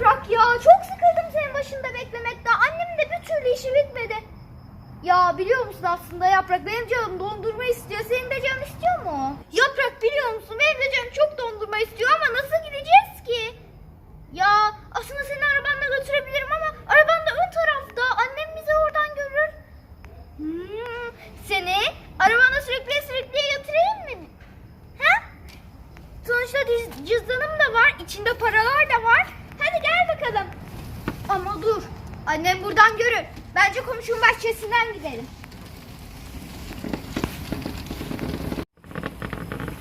Yaprak ya çok sıkıldım senin başında beklemekten. Annemin de bir türlü işi bitmedi. Ya biliyor musun aslında Yaprak benim canım dondurma istiyor. Senin de canın istiyor mu? Yaprak biliyor musun benim de canım çok dondurma istiyor ama nasıl gideceğiz ki? Ya aslında seni arabanla götürebilirim ama araban da ön tarafta. Annem bizi oradan görür. Hmm, seni arabana sürekli sürekli götüreyim mi? Ha? Sonuçta cüz- cüzdanım da var, içinde paralar da var. Hadi gel bakalım. Ama dur, annem buradan görür. Bence komşunun bahçesinden gidelim.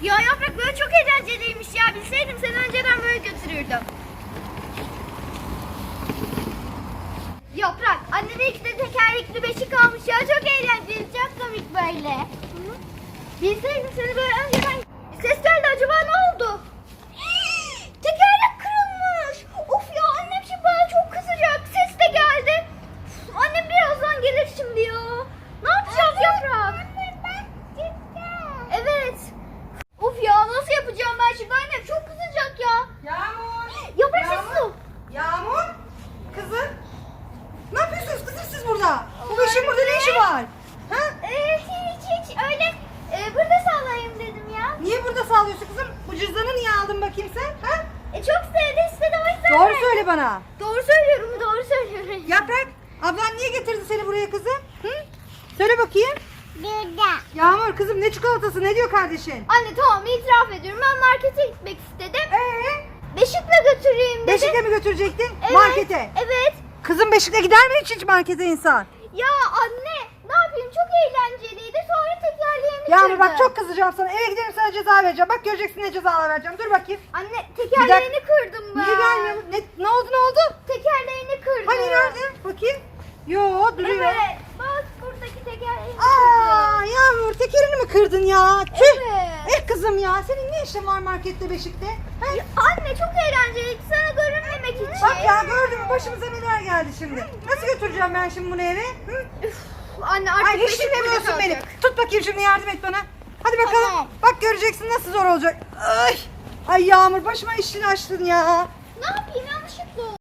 Ya Yaprak böyle çok eğlenceliymiş ya. Bilseydim seni önceden böyle götürürdüm. Yaprak, anneme iki de tekerlekli beşik almış ya. Çok eğlenceli, çok komik böyle. Bilseydim seni böyle önceden... Ses geldi acaba ne oldu? Tekerlek kırılmış. Of ya annem şimdi bana çok kızacak. Ses de geldi. Uf, Annem birazdan gelir şimdi ya. Ne yapacağız Yaprak? Evet. Of ya nasıl yapacağım ben şimdi annem çok kızacak ya. Yağmur. Yaprak Yağmur. ol. Yağmur. Kızım. Ne yapıyorsunuz kızım siz burada? Bu beşin burada ne işi var? Ha? Ee, hiç hiç öyle e, burada sallayayım dedim ya. Niye burada sallıyorsun kızım? Bu cüzdanı niye aldın bakayım sen? Ha? E, çok sevdi istedi o yüzden. Doğru söyle bana. Doğru söylüyorum doğru söylüyorum. Yaprak, ablan niye getirdi seni buraya kızım? Hı? Söyle bakayım. Burada. Ne çikolatası ne diyor kardeşin? Anne tamam itiraf ediyorum ben markete gitmek istedim. Ee, Beşik'le götüreyim dedim. Beşik'e mi götürecektin? Evet, Markete. Evet. Kızım Beşik'le gider mi hiç, hiç markete insan? Ya anne ne yapayım çok eğlenceliydi sonra tekerleğimi Yağmur kırdı. bak çok kızacağım sana. Eve gidelim sana ceza vereceğim. Bak göreceksin ne cezalar vereceğim. Dur bakayım. Anne tekerleğini kırdım ben. Niye gelmiyor? Ne, ne oldu ne oldu? Tekerleğini kırdım. Hani nerede? Bakayım. Yo duruyor. Evet. Bak buradaki tekerleğini Aa kırdım. Yağmur tekerini mi kırdın ya? Tüh. Evet. Eh kızım ya senin ne işin var markette Beşik'te? Ha? Ya Anne çok eğlenceliydi sana görünmemek için. Bak ya gördün mü başımıza neler geldi şimdi. Nasıl götüreceğim ben şimdi bunu eve? Hı? Üf, anne artık Ay hiç Beşik dinlemiyorsun burada beni. kalacak. Tut bakayım şimdi yardım et bana. Hadi bakalım. Tamam. Bak göreceksin nasıl zor olacak. Ay. Ay Yağmur başıma işini açtın ya. Ne yapayım yanlışlıkla oldu.